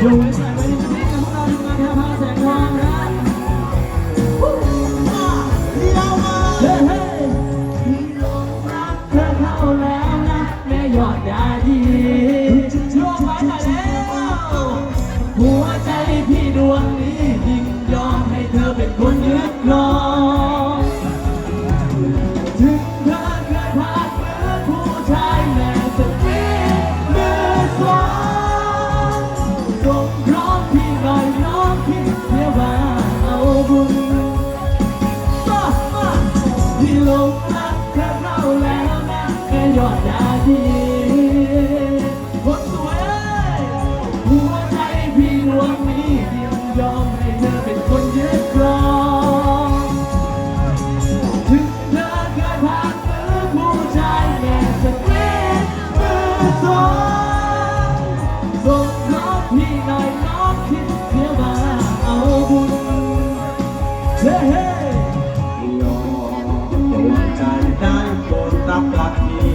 อยู่ไว้ส่ไในชีวิตกันพวกเราทำงานแค่พาแสงทองนะเฮ้เฮ้ลงรักเธอเข้าแล้วนะแม่ยอดยาดีช่วงไว้แต่แล้วหัวใจพี่ดวงนี้ยินยอมให้เธอเป็นคนยึดคอ พี่รักแค่เราแล้วนะแค่ยอดดาดีคนสวยหัวใจพี่ดวงนี้ยอมให้เธอเป็นคนยึดครองถึงเธอเคยผ่านมือผู้ชาแง่ะเป็นมือสองส่งรพี่หน่อย ย้อนจากด้านบนตับหลักนี้